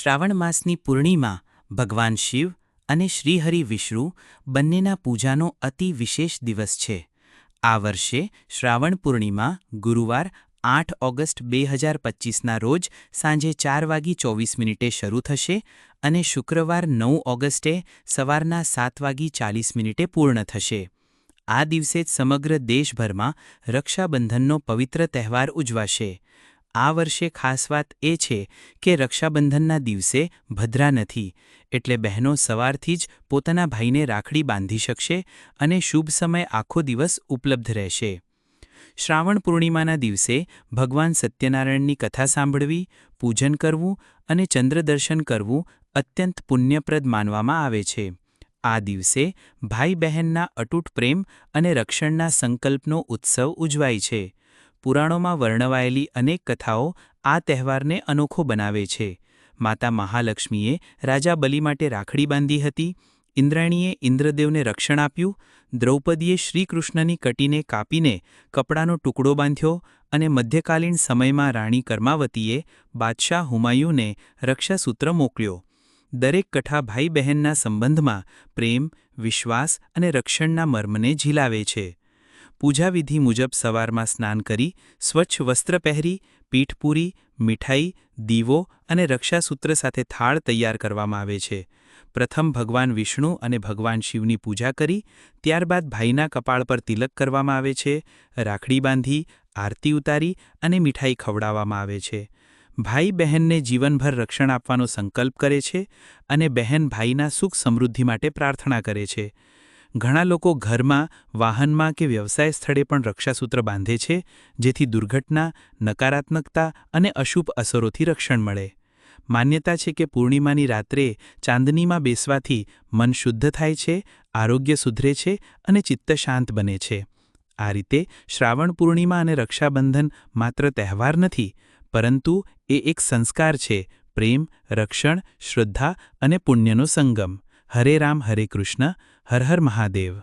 શ્રાવણ માસની પૂર્ણિમા ભગવાન શિવ અને શ્રીહરિ વિષ્ણુ બંનેના પૂજાનો અતિ વિશેષ દિવસ છે. આ વર્ષે શ્રાવણ પૂર્ણિમા ગુરુવાર આઠ ઓગસ્ટ બે હજાર પચીસના રોજ સાંજે ચાર વાગી ચોવીસ મિનિટે શરૂ થશે અને શુક્રવાર નવ ઓગસ્ટે સવારના સાત વાગી ચાલીસ મિનિટે પૂર્ણ થશે. આ દિવસે જ સમગ્ર દેશભરમાં રક્ષાબંધનનો પવિત્ર તહેવાર ઉજવાશે. આ વર્ષે ખાસ વાત એ છે કે રક્ષાબંધનના દિવસે ભદ્રા નથી, એટલે બહેનો સવારથી જ પોતાના ભાઈને રાખડી બાંધી શકશે અને શુભ સમય આખો દિવસ ઉપલબ્ધ રહેશે. શ્રાવણ પૂર્ણિમાના દિવસે ભગવાન સત્યનારાયણની કથા સાંભળવી, પૂજન કરવું અને ચંદ્રદર્શન કરવું અત્યંત પુણ્યપ્રદ માનવામાં આવે છે. આ દિવસે ભાઈ બહેનના અટૂટ પ્રેમ અને રક્ષણના સંકલ્પનો ઉત્સવ ઉજવાય છે. પુરાણોમાં વર્ણવાયેલી અનેક કથાઓ આ તહેવારને અનોખો બનાવે છે. માતા મહાલક્ષ્મીએ રાજા બલિ માટે રાખડી બાંધી હતી, ઇન્દ્રાણીએ ઇન્દ્રદેવને રક્ષણ આપ્યું, દ્રૌપદીએ શ્રીકૃષ્ણની કટીને કાપીને કપડાનો ટુકડો બાંધ્યો અને મધ્યકાલીન સમયમાં રાણી કર્માવતીએ બાદશાહ હુમાયુને રક્ષાસૂત્ર મોકલ્યો. દરેક કથા ભાઈ બહેનના સંબંધમાં પ્રેમ, વિશ્વાસ અને રક્ષણના મર્મને ઝીલાવે છે. પૂજાવિધિ મુજબ સવારમાં સ્નાન કરી, સ્વચ્છ વસ્ત્ર પહેરી પીઠપૂરી મીઠાઈ, દીવો અને રક્ષાસૂત્ર સાથે થાળ તૈયાર કરવામાં આવે છે. પ્રથમ ભગવાન વિષ્ણુ અને ભગવાન શિવની પૂજા કરી, ત્યારબાદ ભાઈના કપાળ પર તિલક કરવામાં આવે છે, રાખડી બાંધી, આરતી ઉતારી અને મીઠાઈ ખવડાવવામાં આવે છે. ભાઈ બહેનને જીવનભર રક્ષણ આપવાનો સંકલ્પ કરે છે અને બહેન ભાઈના સુખ સમૃદ્ધિ માટે પ્રાર્થના કરે છે. ઘણા લોકો ઘરમાં, વાહનમાં કે વ્યવસાય સ્થળે પણ રક્ષાસૂત્ર બાંધે છે, જેથી દુર્ઘટના, નકારાત્મકતા અને અશુભ અસરોથી રક્ષણ મળે. માન્યતા છે કે પૂર્ણિમાની રાત્રે ચાંદનીમાં બેસવાથી મન શુદ્ધ થાય છે, આરોગ્ય સુધરે છે અને ચિત્ત શાંત બને છે. આ રીતે શ્રાવણ પૂર્ણિમા અને રક્ષાબંધન માત્ર તહેવાર નથી, પરંતુ એ એક સંસ્કાર છે, પ્રેમ, રક્ષણ, શ્રદ્ધા અને પુણ્યનો સંગમ. હરે રામ હરે કૃષ્ણ હર હર મહાદેવ.